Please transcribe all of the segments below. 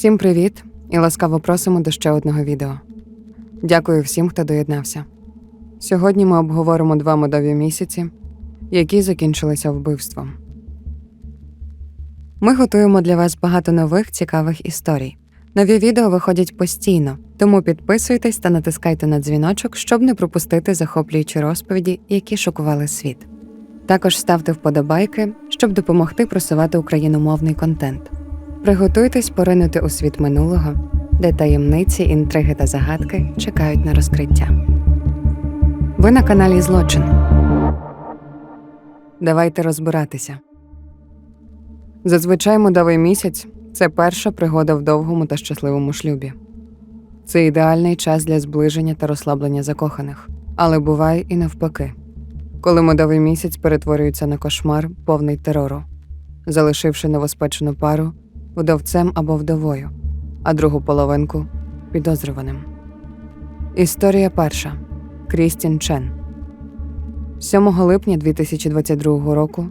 Всім привіт і ласкаво просимо до ще одного відео. Дякую всім, хто доєднався. Сьогодні ми обговоримо два медові місяці, які закінчилися вбивством. Ми готуємо для вас багато нових цікавих історій. Нові відео виходять постійно, тому підписуйтесь та натискайте на дзвіночок, щоб не пропустити захоплюючі розповіді, які шокували світ. Також ставте вподобайки, щоб допомогти просувати україномовний контент. Приготуйтесь поринути у світ минулого, де таємниці, інтриги та загадки чекають на розкриття. Ви на каналі Злочин. Давайте розбиратися. Зазвичай медовий місяць це перша пригода в довгому та щасливому шлюбі. Це ідеальний час для зближення та розслаблення закоханих, але буває і навпаки, коли медовий місяць перетворюється на кошмар, повний терору, залишивши новоспечену пару вдовцем або вдовою, а другу половинку підозрюваним. Історія перша Крістін Чен. 7 липня 2022 року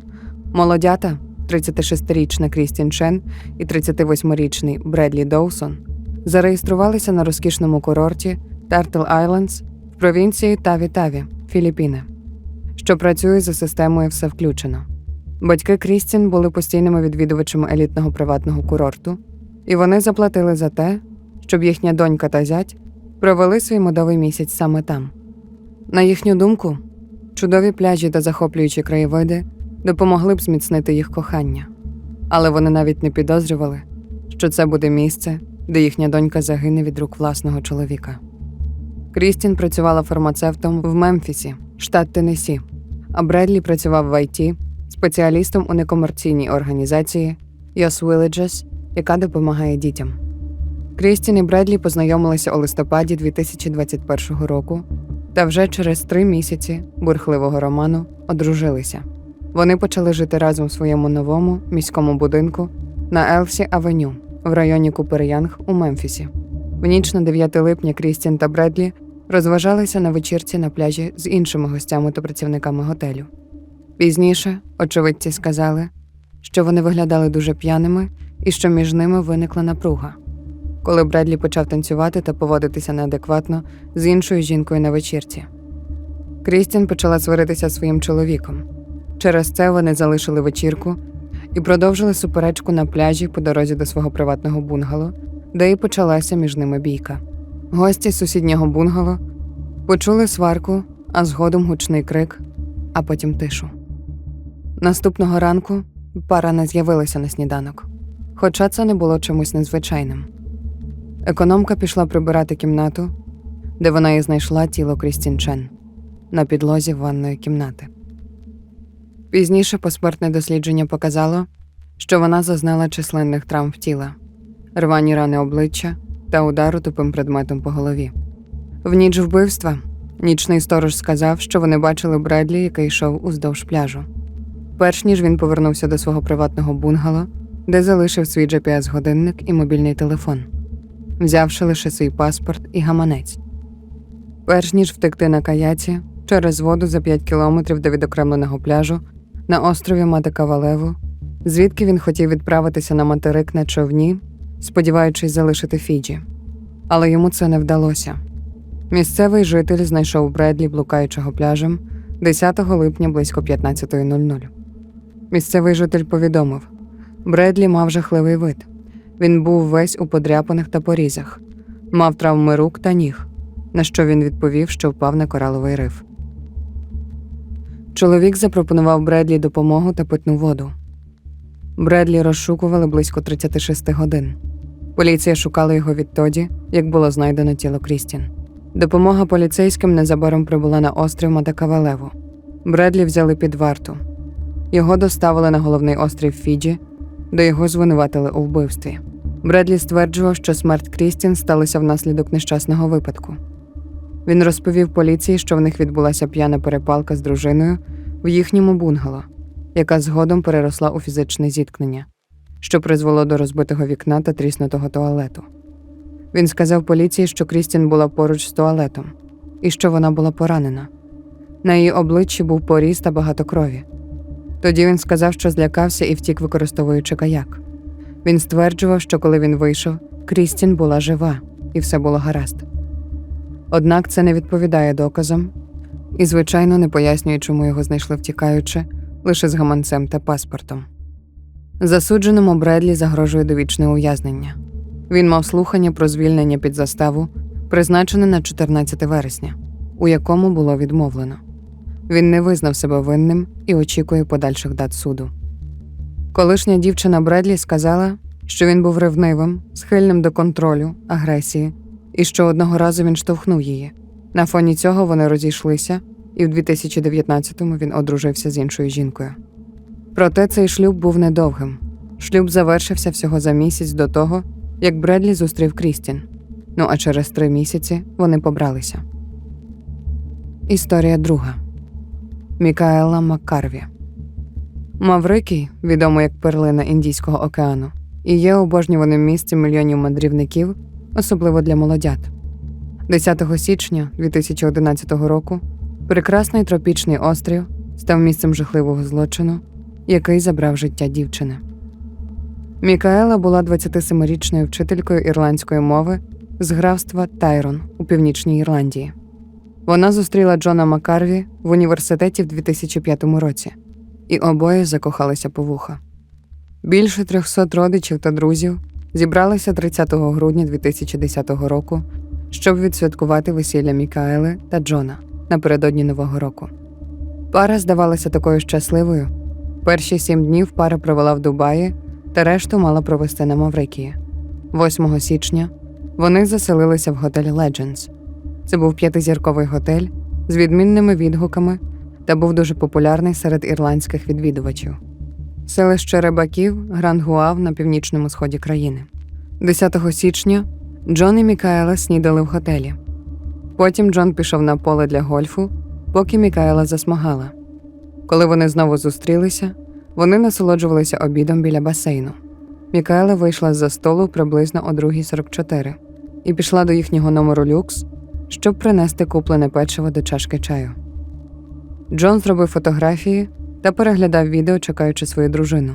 молодята, 36-річна Крістін Чен і 38-річний Бредлі Доусон зареєструвалися на розкішному курорті Тартл Айлендс в провінції Таві-Таві, Філіппіни, що працює за системою Все включено. Батьки Крістін були постійними відвідувачами елітного приватного курорту, і вони заплатили за те, щоб їхня донька та зять провели свій медовий місяць саме там. На їхню думку, чудові пляжі та захоплюючі краєвиди допомогли б зміцнити їх кохання, але вони навіть не підозрювали, що це буде місце, де їхня донька загине від рук власного чоловіка. Крістін працювала фармацевтом в Мемфісі, штат Теннессі, а Бредлі працював в ІТ, спеціалістом у некомерційній організації Yos Villages, яка допомагає дітям. Крістін і Бредлі познайомилися у листопаді 2021 року та вже через три місяці бурхливого роману одружилися. Вони почали жити разом в своєму новому міському будинку на Елсі Авеню в районі Куперянг у Мемфісі. В ніч на 9 липня Крістін та Бредлі розважалися на вечірці на пляжі з іншими гостями та працівниками готелю. Пізніше очевидці сказали, що вони виглядали дуже п'яними і що між ними виникла напруга. Коли Бредлі почав танцювати та поводитися неадекватно з іншою жінкою на вечірці. Крістін почала сваритися своїм чоловіком. Через це вони залишили вечірку і продовжили суперечку на пляжі по дорозі до свого приватного бунгало, де і почалася між ними бійка. Гості з сусіднього бунгало почули сварку, а згодом гучний крик, а потім тишу. Наступного ранку пара не з'явилася на сніданок, хоча це не було чимось незвичайним. Економка пішла прибирати кімнату, де вона і знайшла тіло Крістін Чен на підлозі ванної кімнати. Пізніше посмертне дослідження показало, що вона зазнала численних травм тіла, рвані рани обличчя та удару тупим предметом по голові. В ніч вбивства нічний сторож сказав, що вони бачили Бредлі, який йшов уздовж пляжу. Перш ніж він повернувся до свого приватного бунгало, де залишив свій GPS-годинник і мобільний телефон, взявши лише свій паспорт і гаманець. Перш ніж втекти на каяці через воду за 5 кілометрів до відокремленого пляжу на острові Матекавалеву, звідки він хотів відправитися на материк на човні, сподіваючись залишити Фіджі. Але йому це не вдалося. Місцевий житель знайшов Бредлі, блукаючого пляжем 10 липня близько 15.00. Місцевий житель повідомив: Бредлі мав жахливий вид. Він був весь у подряпаних та порізах, мав травми рук та ніг, на що він відповів, що впав на кораловий риф. Чоловік запропонував Бредлі допомогу та питну воду. Бредлі розшукували близько 36 годин. Поліція шукала його відтоді, як було знайдено тіло Крістін. Допомога поліцейським незабаром прибула на острів Матакавалеву. Бредлі взяли під варту. Його доставили на головний острів Фіджі, де його звинуватили у вбивстві. Бредлі стверджував, що смерть Крістін сталася внаслідок нещасного випадку. Він розповів поліції, що в них відбулася п'яна перепалка з дружиною в їхньому бунгало, яка згодом переросла у фізичне зіткнення, що призвело до розбитого вікна та тріснутого туалету. Він сказав поліції, що Крістін була поруч з туалетом і що вона була поранена. На її обличчі був поріз та багато крові. Тоді він сказав, що злякався і втік, використовуючи каяк. Він стверджував, що коли він вийшов, Крістін була жива і все було гаразд. Однак це не відповідає доказам і, звичайно, не пояснює, чому його знайшли втікаючи лише з гаманцем та паспортом. Засудженому Бредлі загрожує довічне ув'язнення. Він мав слухання про звільнення під заставу, призначене на 14 вересня, у якому було відмовлено. Він не визнав себе винним і очікує подальших дат суду. Колишня дівчина Бредлі сказала, що він був ревнивим, схильним до контролю, агресії, і що одного разу він штовхнув її. На фоні цього вони розійшлися, і в 2019-му він одружився з іншою жінкою. Проте цей шлюб був недовгим. Шлюб завершився всього за місяць до того, як Бредлі зустрів Крістін. Ну а через три місяці вони побралися. Історія друга Мікаела Маккарві. Маврикій, відомий як перлина Індійського океану, і є обожнюваним місцем мільйонів мандрівників, особливо для молодят. 10 січня 2011 року прекрасний тропічний острів став місцем жахливого злочину, який забрав життя дівчини. Мікаела була 27-річною вчителькою ірландської мови з графства Тайрон у північній Ірландії. Вона зустріла Джона Маккарві в університеті в 2005 році, і обоє закохалися по вуха. Більше 300 родичів та друзів зібралися 30 грудня 2010 року, щоб відсвяткувати весілля Мікаели та Джона напередодні Нового року. Пара здавалася такою щасливою. Перші сім днів пара провела в Дубаї та решту мала провести на Маврикії. 8 січня вони заселилися в готель Legends. Це був п'ятизірковий готель з відмінними відгуками та був дуже популярний серед ірландських відвідувачів. Селище Рибаків Гранд-Гуав на північному сході країни. 10 січня Джон і Мікаела снідали в готелі. Потім Джон пішов на поле для гольфу, поки Мікаела засмагала. Коли вони знову зустрілися, вони насолоджувалися обідом біля басейну. Мікаела вийшла з-за столу приблизно о 2.44 і пішла до їхнього номеру люкс, щоб принести куплене печиво до чашки чаю. Джон зробив фотографії та переглядав відео, чекаючи свою дружину.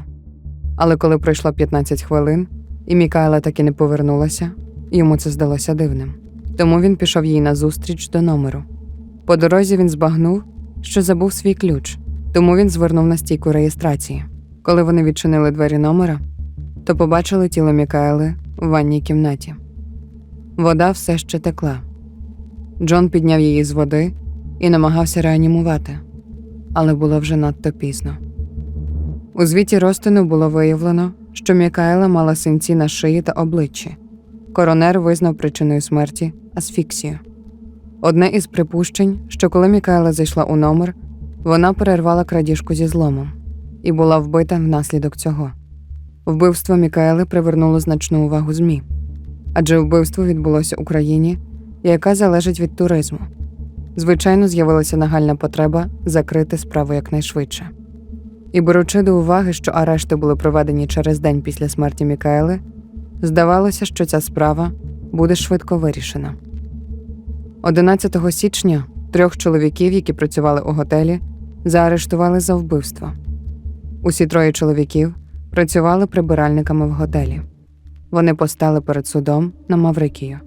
Але коли пройшло 15 хвилин, і Мікаела так і не повернулася, йому це здалося дивним. Тому він пішов їй назустріч до номеру. По дорозі він збагнув, що забув свій ключ, тому він звернув на стійку реєстрації. Коли вони відчинили двері номера, то побачили тіло Мікаели в ванній кімнаті. Вода все ще текла. Джон підняв її з води і намагався реанімувати, але було вже надто пізно. У звіті розтину було виявлено, що Мікаела мала синці на шиї та обличчі. Коронер визнав причиною смерті асфіксію. Одне із припущень, що коли Мікаела зайшла у номер, вона перервала крадіжку зі зломом і була вбита внаслідок цього. Вбивство Мікаели привернуло значну увагу ЗМІ, адже вбивство відбулося у країні, яка залежить від туризму. Звичайно, з'явилася нагальна потреба закрити справу якнайшвидше. І беручи до уваги, що арешти були проведені через день після смерті Мікаели, здавалося, що ця справа буде швидко вирішена. 11 січня трьох чоловіків, які працювали у готелі, заарештували за вбивство. Усі троє чоловіків працювали прибиральниками в готелі. Вони постали перед судом на Маврикію.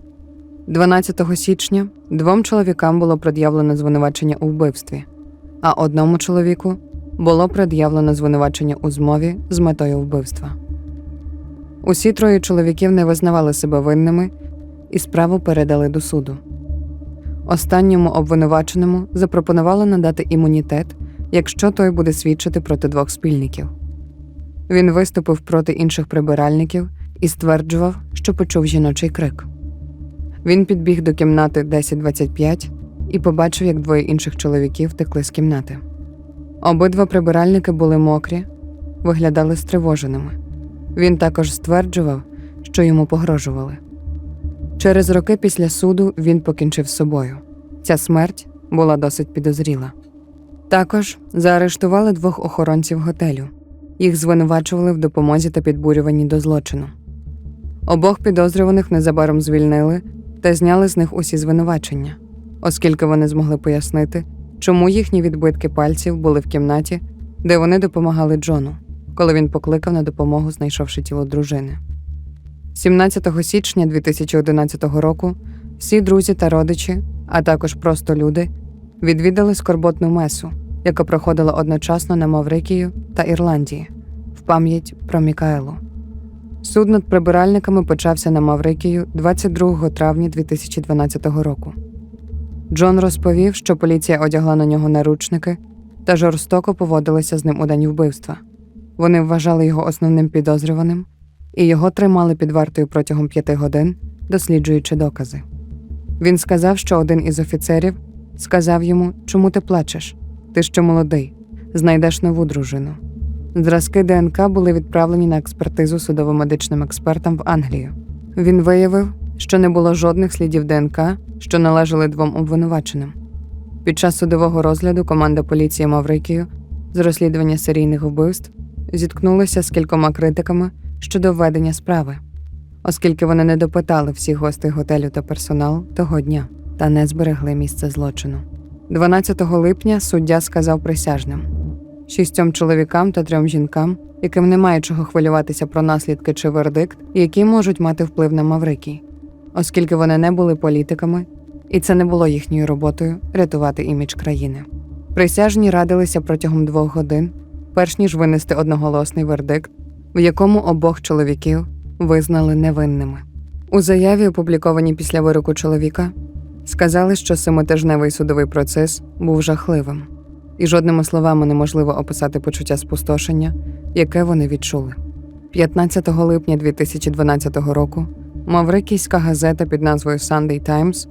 12 січня двом чоловікам було пред'явлено звинувачення у вбивстві, а одному чоловіку було пред'явлено звинувачення у змові з метою вбивства. Усі троє чоловіків не визнавали себе винними і справу передали до суду. Останньому обвинуваченому запропонували надати імунітет, якщо той буде свідчити проти двох спільників. Він виступив проти інших прибиральників і стверджував, що почув жіночий крик. Він підбіг до кімнати 1025 і побачив, як двоє інших чоловіків втекли з кімнати. Обидва прибиральники були мокрі, виглядали стривоженими. Він також стверджував, що йому погрожували. Через роки після суду він покінчив з собою. Ця смерть була досить підозріла. Також заарештували двох охоронців готелю. Їх звинувачували в допомозі та підбурюванні до злочину. Обох підозрюваних незабаром звільнили та зняли з них усі звинувачення, оскільки вони змогли пояснити, чому їхні відбитки пальців були в кімнаті, де вони допомагали Джону, коли він покликав на допомогу, знайшовши тіло дружини. 17 січня 2011 року всі друзі та родичі, а також просто люди, відвідали скорботну месу, яка проходила одночасно на Маврикію та Ірландії в пам'ять про Мікаелу. Суд над прибиральниками почався на Маврикію 22 травня 2012 року. Джон розповів, що поліція одягла на нього наручники та жорстоко поводилася з ним у день вбивства. Вони вважали його основним підозрюваним і його тримали під вартою протягом п'яти годин, досліджуючи докази. Він сказав, що один із офіцерів сказав йому, чому ти плачеш? Ти ще молодий, знайдеш нову дружину. Зразки ДНК були відправлені на експертизу судово-медичним експертам в Англію. Він виявив, що не було жодних слідів ДНК, що належали двом обвинуваченим. Під час судового розгляду команда поліції Маврикію з розслідування серійних вбивств зіткнулася з кількома критиками щодо введення справи, оскільки вони не допитали всіх гостей готелю та персонал того дня та не зберегли місце злочину. 12 липня суддя сказав присяжним шістьом чоловікам та трьом жінкам, яким немає чого хвилюватися про наслідки чи вердикт, які можуть мати вплив на Маврикій, оскільки вони не були політиками, і це не було їхньою роботою рятувати імідж країни. Присяжні радилися протягом двох годин, перш ніж винести одноголосний вердикт, в якому обох чоловіків визнали невинними. У заяві, опублікованій після вироку чоловіка, сказали, що семитижневий судовий процес був жахливим, і жодними словами неможливо описати почуття спустошення, яке вони відчули. 15 липня 2012 року маврикійська газета під назвою Sunday Times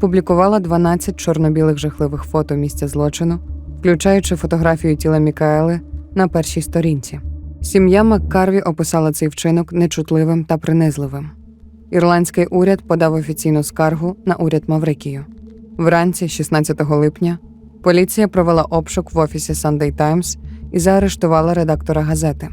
публікувала 12 чорно-білих жахливих фото місця злочину, включаючи фотографію тіла Мікаели на першій сторінці. Сім'я Маккарві описала цей вчинок нечутливим та принизливим. Ірландський уряд подав офіційну скаргу на уряд Маврикію. Вранці, 16 липня, поліція провела обшук в офісі Sunday Times і заарештувала редактора газети,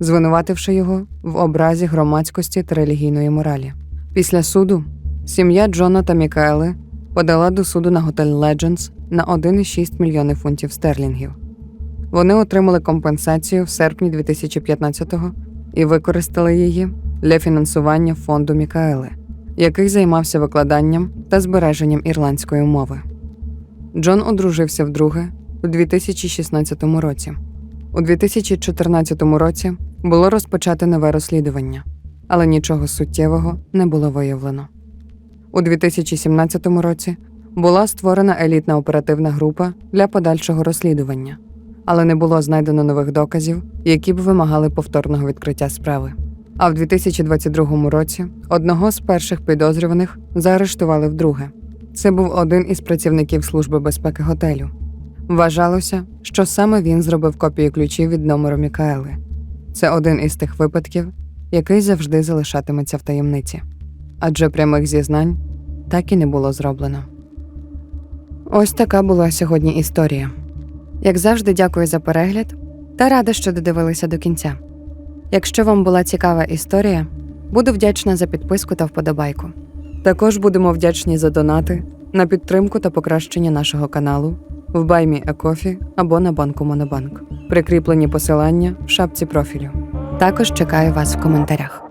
звинувативши його в образі громадськості та релігійної моралі. Після суду сім'я Джона та Мікаели подала до суду на готель Legends на 1,6 мільйони фунтів стерлінгів. Вони отримали компенсацію в серпні 2015-го і використали її для фінансування фонду Мікаели, який займався викладанням та збереженням ірландської мови. Джон одружився вдруге у 2016 році. У 2014 році було розпочато нове розслідування, але нічого суттєвого не було виявлено. У 2017 році була створена елітна оперативна група для подальшого розслідування, але не було знайдено нових доказів, які б вимагали повторного відкриття справи. А в 2022 році одного з перших підозрюваних заарештували вдруге. Це був один із працівників Служби безпеки готелю. Вважалося, що саме він зробив копію ключів від номеру Мікаели. Це один із тих випадків, який завжди залишатиметься в таємниці, адже прямих зізнань так і не було зроблено. Ось така була сьогодні історія. Як завжди, дякую за перегляд та рада, що додивилися до кінця. Якщо вам була цікава історія, буду вдячна за підписку та вподобайку. Також будемо вдячні за донати на підтримку та покращення нашого каналу в Баймі Екофі або на банку Монобанк. Прикріплені посилання в шапці профілю. Також чекаю вас в коментарях.